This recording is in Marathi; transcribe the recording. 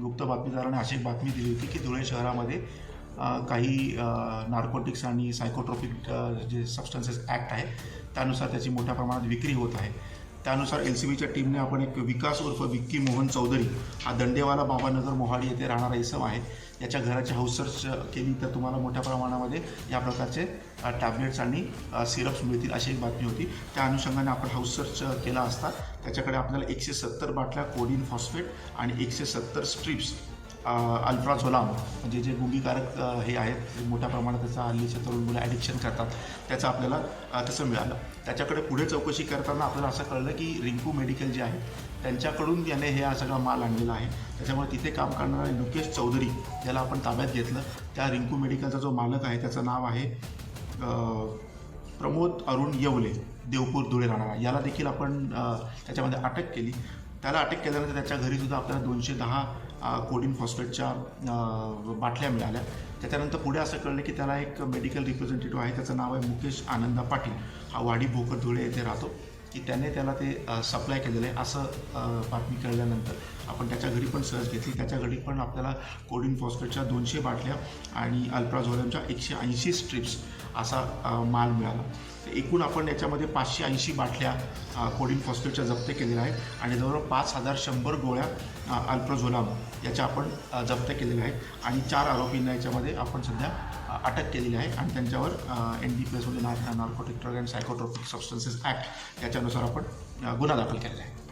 गुप्त बातमीदाराने अशी एक बातमी दिली होती की धुळे शहरामध्ये काही नार्कोटिक्स आणि सायकोट्रॉपिक जे सबस्टन्सेस ॲक्ट आहे त्यानुसार त्याची मोठ्या प्रमाणात विक्री होत आहे. त्यानुसार एल सी बीच्या टीमने आपण एक विकास उर्फ विक्की मोहन चौधरी हा दंडेवाला बाबानगर मोहाडी येथे राहणारा इसम आहे. याच्या घराची हाऊस सर्च केली तर तुम्हाला मोठ्या प्रमाणामध्ये या प्रकारचे टॅबलेट्स आणि सिरप्स मिळतील अशी एक बातमी होती. त्या अनुषंगाने आपण हाऊस सर्च केला असता. त्याच्याकडे आपल्याला एकशे सत्तर बाटल्या कोडिन फॉस्फेट आणि एकशे सत्तर स्ट्रिप्स अल्ट्राझोलाम म्हणजे जे गुंगीकारक हे आहेत मोठ्या प्रमाणात त्याचा हल्लीचे तरुण मुलं ॲडिक्शन करतात त्याचं आपल्याला तसं मिळालं. त्याच्याकडे पुढे चौकशी करताना आपल्याला असं कळलं की रिंकू मेडिकल जे आहे त्यांच्याकडून याने हे सगळा माल आणलेला आहे. त्याच्यामुळे तिथे काम करणारा लुकेश चौधरी याला आपण ताब्यात घेतलं त्या रिंकू मेडिकलचा जो मालक आहे त्याचं नाव आहे प्रमोद अरुण येवले देवपूर धुळे राहणारा. याला देखील आपण त्याच्यामध्ये अटक केली. त्याला अटक केल्यानंतर त्याच्या घरीसुद्धा आपल्याला दोनशे दहा कोडिन फॉस्फेटच्या बाटल्या मिळाल्या. त्याच्यानंतर पुढे असं कळलं की त्याला एक मेडिकल रिप्रेझेंटेटिव्ह आहे त्याचं नाव आहे मुकेश आनंदा पाटील. हा वाडी भोकर धुळे येथे राहतो. की त्याने त्याला ते सप्लाय केलेलं आहे. असं बातमी कळल्यानंतर आपण त्याच्या घरी पण सर्च घेतली. त्याच्या घरी पण आपल्याला कोडिन फॉस्फेटच्या दोनशे बाटल्या आणि अल्ट्राझोलमच्या एकशे ऐंशी स्ट्रिप्स असा माल मिळाला. एकूण आपण याच्यामध्ये पाचशे ऐंशी बाटल्या कोडिन फॉस्फेटच्या जप्त केलेल्या आहेत आणि जवळजवळ पाच हजार शंभर गोळ्या अल्प्रोझोलाम याच्या आपण जप्त केलेल्या आहेत आणि चार आरोपींना याच्यामध्ये आपण सध्या अटक केलेली आहे आणि त्यांच्यावर एन डी पी एसमध्ये narcotic drug and psychotropic substances act याच्यानुसार आपण गुन्हा दाखल केलेला आहे.